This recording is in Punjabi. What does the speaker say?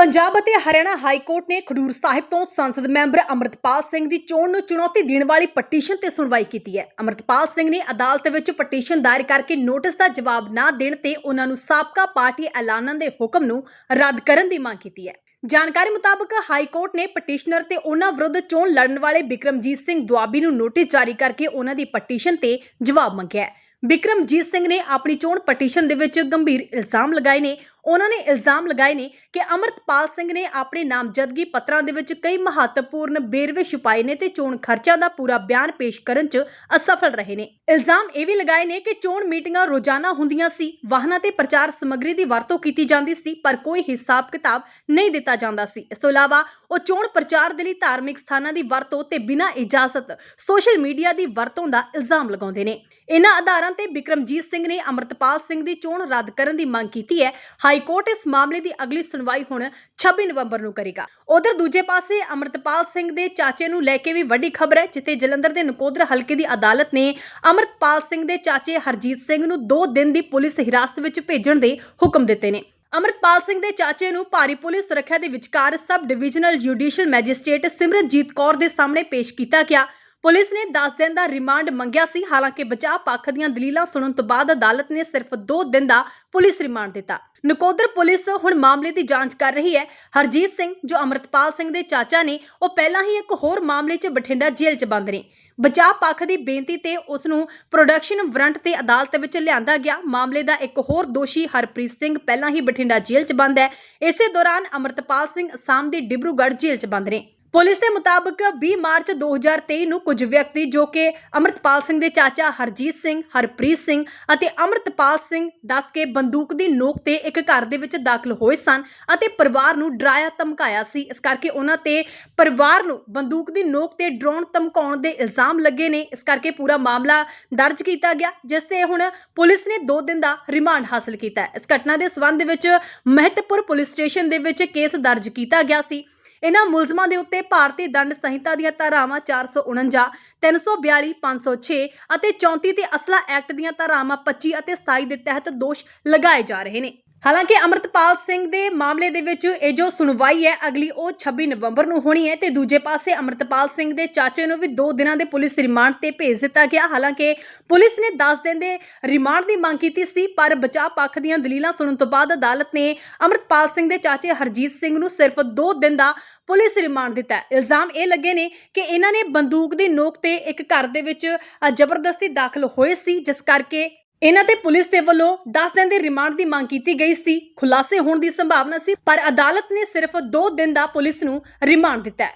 ਪੰਜਾਬ ਅਤੇ ਹਰਿਆਣਾ ਹਾਈ ਕੋਰਟ ਨੇ ਖਡੂਰ ਸਾਹਿਬ ਤੋਂ ਸੰਸਦ ਮੈਂਬਰ ਅਮਰਤਪਾਲ ਸਿੰਘ ਦੀ ਚੋਣ ਨੂੰ ਚੁਣੌਤੀ ਦੇਣ ਵਾਲੀ ਪਟੀਸ਼ਨ ਤੇ ਸੁਣਵਾਈ ਕੀਤੀ ਹੈ। ਅਮਰਤਪਾਲ ਸਿੰਘ ਨੇ ਅਦਾਲਤ ਵਿੱਚ ਪਟੀਸ਼ਨ ਦਾਇਰ ਕਰਕੇ ਨੋਟਿਸ ਦਾ ਜਵਾਬ ਨਾ ਦੇਣ ਤੇ ਉਹਨਾਂ ਨੂੰ ਸਾਬਕਾ ਪਾਰਟੀ ਐਲਾਨਾਂ ਦੇ ਹੁਕਮ ਨੂੰ ਰੱਦ ਕਰਨ ਦੀ ਮੰਗ ਕੀਤੀ ਹੈ। ਜਾਣਕਾਰੀ ਮੁਤਾਬਕ ਹਾਈ ਕੋਰਟ ਨੇ ਪਟੀਸ਼ਨਰ ਤੇ ਉਹਨਾਂ ਵਿਰੁੱਧ ਚੋਣ ਲੜਨ ਵਾਲੇ ਬਿਕਰਮਜੀਤ ਸਿੰਘ ਦੁਆਬੀ ਨੂੰ ਨੋਟਿਸ ਜਾਰੀ ਕਰਕੇ ਉਹਨਾਂ ਦੀ ਪਟੀਸ਼ਨ ਤੇ ਜਵਾਬ ਮੰਗਿਆ ਹੈ। ਬਿਕਰਮਜੀਤ ਸਿੰਘ ਨੇ ਆਪਣੀ ਚੋਣ ਪਟੀਸ਼ਨ ਦੇ ਵਿੱਚ ਗੰਭੀਰ ਇਲਜ਼ਾਮ ਲਗਾਏ ਨੇ। ਉਹਨਾਂ ਨੇ ਇਲਜ਼ਾਮ ਲਗਾਏ ਨੇ ਕਿ ਅਮਰਤਪਾਲ ਸਿੰਘ ਨੇ ਆਪਣੇ ਨਾਮਜ਼ਦਗੀ ਪੱਤਰਾਂ ਦੇ ਵਿੱਚ ਕਈ ਮਹੱਤਵਪੂਰਨ ਬੇਰਵੇ ਛੁਪਾਏ ਨੇ ਤੇ ਚੋਣ ਖਰਚਾ ਦਾ ਪੂਰਾ ਬਿਆਨ ਪੇਸ਼ ਕਰਨ 'ਚ ਅਸਫਲ ਰਹੇ ਨੇ। ਇਲਜ਼ਾਮ ਇਹ ਵੀ ਲਗਾਏ ਨੇ ਕਿ ਚੋਣ ਮੀਟਿੰਗਾਂ ਰੋਜ਼ਾਨਾ ਹੁੰਦੀਆਂ ਸੀ, ਵਾਹਨਾਂ ਤੇ ਪ੍ਰਚਾਰ ਸਮੱਗਰੀ ਦੀ ਵਰਤੋਂ ਕੀਤੀ ਜਾਂਦੀ ਸੀ, ਪਰ ਕੋਈ ਹਿਸਾਬ ਕਿਤਾਬ ਨਹੀਂ ਦਿੱਤਾ ਜਾਂਦਾ ਸੀ। ਇਸ ਤੋਂ ਇਲਾਵਾ ਉਹ ਚੋਣ ਪ੍ਰਚਾਰ ਦੇ ਲਈ ਧਾਰਮਿਕ ਸਥਾਨਾਂ ਦੀ ਵਰਤੋਂ ਤੇ ਬਿਨਾਂ ਇਜਾਜ਼ਤ ਸੋਸ਼ਲ ਮੀਡੀਆ ਦੀ ਵਰਤੋਂ ਦਾ ਇਲਜ਼ਾਮ ਲਗਾਉਂਦੇ ਨੇ। ਇਨ੍ਹਾਂ ਆਧਾਰਾਂ ਤੇ ਬਿਕਰਮਜੀਤ ਸਿੰਘ ਨੇ ਅਮਰਤਪਾਲ ਸਿੰਘ ਦੀ ਚੋਣ ਰੱਦ ਕਰਨ ਦੀ ਮੰਗ ਕੀਤੀ ਹੈ। ਹਾਈ ਕੋਰਟ ਇਸ ਮਾਮਲੇ ਦੀ ਅਗਲੀ ਸੁਣਵਾਈ ਹੁਣ 26 ਨਵੰਬਰ ਨੂੰ ਕਰੇਗਾ। ਉਧਰ ਦੂਜੇ ਪਾਸੇ ਅਮਰਤਪਾਲ ਸਿੰਘ ਦੇ ਚਾਚੇ ਨੂੰ ਲੈ ਕੇ ਵੀ ਵੱਡੀ ਖਬਰ ਹੈ, ਜਿੱਥੇ ਜਲੰਧਰ ਦੇ ਨਕੋਦਰ ਹਲਕੇ ਦੀ ਅਦਾਲਤ ਨੇ ਅਮਰਤਪਾਲ ਸਿੰਘ ਦੇ ਚਾਚੇ ਹਰਜੀਤ ਸਿੰਘ ਨੂੰ 2 ਦਿਨ ਦੀ ਪੁਲਿਸ ਹਿਰਾਸਤ ਵਿੱਚ ਭੇਜਣ ਦੇ ਹੁਕਮ ਦਿੱਤੇ ਨੇ। ਅਮਰਤਪਾਲ ਸਿੰਘ ਦੇ ਚਾਚੇ ਨੂੰ ਭਾਰੀ ਪੁਲਿਸ ਸੁਰੱਖਿਆ ਦੇ ਵਿਚਕਾਰ sub divisional judicial magistrate Simranjeet Kaur ਦੇ ਸਾਹਮਣੇ ਪੇਸ਼ ਕੀਤਾ ਗਿਆ। ਪੁਲਿਸ ਨੇ 10 ਦਿਨ ਦਾ ਰਿਮਾਂਡ ਮੰਗਿਆ ਸੀ। ਹਾਲਾਂਕਿ ਬਚਾਅ ਪੱਖ ਦੀਆਂ ਦਲੀਲਾਂ ਸੁਣਨ ਤੋਂ ਬਾਅਦ ਅਦਾਲਤ ਨੇ ਸਿਰਫ 2 ਦਿਨ ਦਾ ਪੁਲਿਸ ਰਿਮਾਂਡ ਦਿੱਤਾ। ਨਕੋਦਰ ਪੁਲਿਸ ਹੁਣ ਮਾਮਲੇ ਦੀ ਜਾਂਚ ਕਰ ਰਹੀ ਹੈ। ਹਰਜੀਤ ਸਿੰਘ, ਜੋ ਅਮਰਤਪਾਲ ਸਿੰਘ ਦੇ ਚਾਚਾ ਨੇ, ਉਹ ਪਹਿਲਾਂ ਹੀ ਇੱਕ ਹੋਰ ਮਾਮਲੇ 'ਚ ਬਠਿੰਡਾ ਜੇਲ੍ਹ 'ਚ ਬੰਦ ਨੇ। ਬਚਾਅ ਪੱਖ ਦੀ ਬੇਨਤੀ ਤੇ ਉਸ ਨੂੰ ਪ੍ਰੋਡਕਸ਼ਨ ਵਾਰੰਟ ਤੇ ਅਦਾਲਤ ਵਿੱਚ ਲਿਆਂਦਾ ਗਿਆ। ਮਾਮਲੇ ਦਾ ਇੱਕ ਹੋਰ ਦੋਸ਼ੀ ਹਰਪ੍ਰੀਤ ਸਿੰਘ ਪਹਿਲਾਂ ਹੀ ਬਠਿੰਡਾ ਜੇਲ੍ਹ 'ਚ ਬੰਦ ਹੈ। ਇਸੇ ਦੌਰਾਨ ਅਮਰਤਪਾਲ ਸਿੰਘ ਅਸਾਮ ਦੀ ਡਿਬਰੂਗੜ੍ਹ ਜੇਲ੍ਹ 'ਚ ਬੰਦ ਨੇ। ਪੁਲਿਸ ਦੇ ਮੁਤਾਬਕ 20 ਮਾਰਚ 2023 ਨੂੰ ਕੁਝ ਵਿਅਕਤੀ ਜੋ ਕਿ ਅਮਰਤਪਾਲ ਸਿੰਘ ਦੇ ਚਾਚਾ ਹਰਜੀਤ ਸਿੰਘ, ਹਰਪ੍ਰੀਤ ਸਿੰਘ ਅਤੇ ਅਮਰਤਪਾਲ ਸਿੰਘ ਦੱਸ ਕੇ ਬੰਦੂਕ ਦੀ ਨੋਕ ਤੇ ਇੱਕ ਘਰ ਦੇ ਵਿੱਚ ਦਾਖਲ ਹੋਏ ਸਨ ਅਤੇ ਪਰਿਵਾਰ ਨੂੰ ਡਰਾਇਆ, ਧਮਕਾਇਆ ਸੀ। ਇਸ ਕਰਕੇ ਉਹਨਾਂ ਤੇ ਪਰਿਵਾਰ ਨੂੰ ਬੰਦੂਕ ਦੀ ਨੋਕ ਤੇ ਡਰੋਨ ਧਮਕਾਉਣ ਦੇ ਇਲਜ਼ਾਮ ਲੱਗੇ ਨੇ। ਇਸ ਕਰਕੇ ਪੂਰਾ ਮਾਮਲਾ ਦਰਜ ਕੀਤਾ ਗਿਆ, ਜਿਸ ਤੇ ਹੁਣ ਪੁਲਿਸ ਨੇ 2 ਦਿਨ ਦਾ ਰਿਮਾਂਡ ਹਾਸਲ ਕੀਤਾ ਹੈ। ਇਸ ਘਟਨਾ ਦੇ ਸਬੰਧ ਵਿੱਚ ਮਹਿਤਪੁਰ ਪੁਲਿਸ ਸਟੇਸ਼ਨ ਦੇ ਵਿੱਚ ਕੇਸ ਦਰਜ ਕੀਤਾ ਗਿਆ ਸੀ। ਇਹਨਾਂ ਮੁਲਜ਼ਮਾਂ ਦੇ ਉੱਤੇ ਭਾਰਤੀ ਦੰਡ ਸੰਹਿਤਾ ਦੀਆਂ ਧਾਰਾਵਾਂ 449, 342, 506 ਅਤੇ 34 ਤੇ ਅਸਲਾ ਐਕਟ ਦੀਆਂ ਧਾਰਾਵਾਂ 25 ਅਤੇ 27 ਦੇ ਤਹਿਤ ਦੋਸ਼ ਲਗਾਏ ਜਾ ਰਹੇ ਨੇ। ਹਾਲਾਂਕਿ ਅਮਰਤਪਾਲ ਸਿੰਘ ਦੇ ਮਾਮਲੇ ਦੇ ਵਿੱਚ ਇਹ ਜੋ ਸੁਣਵਾਈ ਹੈ, ਅਗਲੀ ਉਹ 26 ਨਵੰਬਰ ਨੂੰ ਹੋਣੀ ਹੈ ਤੇ ਦੂਜੇ ਪਾਸੇ ਅਮਰਤਪਾਲ ਸਿੰਘ ਦੇ ਚਾਚੇ ਨੂੰ ਵੀ 2 ਦਿਨਾਂ ਦੇ ਪੁਲਿਸ ਰਿਮਾਂਡ ਤੇ ਭੇਜ ਦਿੱਤਾ ਗਿਆ। ਹਾਲਾਂਕਿ ਪੁਲਿਸ ਨੇ 10 ਦਿਨ ਦੇ ਰਿਮਾਂਡ ਦੀ ਮੰਗ ਕੀਤੀ ਸੀ, ਪਰ ਬਚਾਅ ਪੱਖ ਦੀਆਂ ਦਲੀਲਾਂ ਸੁਣਨ ਤੋਂ ਬਾਅਦ ਅਦਾਲਤ ਨੇ ਅਮਰਤਪਾਲ ਸਿੰਘ ਦੇ ਚਾਚੇ ਹਰਜੀਤ ਸਿੰਘ ਨੂੰ ਸਿਰਫ 2 ਦਿਨ ਦਾ ਪੁਲਿਸ ਰਿਮਾਂਡ ਦਿੱਤਾ। ਇਲਜ਼ਾਮ ਇਹ ਲੱਗੇ ਨੇ ਕਿ ਇਹਨਾਂ ਨੇ ਬੰਦੂਕ ਦੀ ਨੋਕ ਤੇ ਇੱਕ ਘਰ ਦੇ ਵਿੱਚ ਜ਼ਬਰਦਸਤੀ ਦਾਖਲ ਹੋਏ ਸੀ, ਜਿਸ ਕਰਕੇ ਇਹਨਾਂ ਤੇ ਪੁਲਿਸ ਦੇ ਵੱਲੋਂ 10 ਦਿਨ ਦੇ ਰਿਮਾਂਡ ਦੀ ਮੰਗ ਕੀਤੀ ਗਈ ਸੀ। ਖੁਲਾਸੇ ਹੋਣ ਦੀ ਸੰਭਾਵਨਾ ਸੀ, ਪਰ ਅਦਾਲਤ ਨੇ ਸਿਰਫ 2 ਦਿਨ ਦਾ ਪੁਲਿਸ ਨੂੰ ਰਿਮਾਂਡ ਦਿੱਤਾ ਹੈ।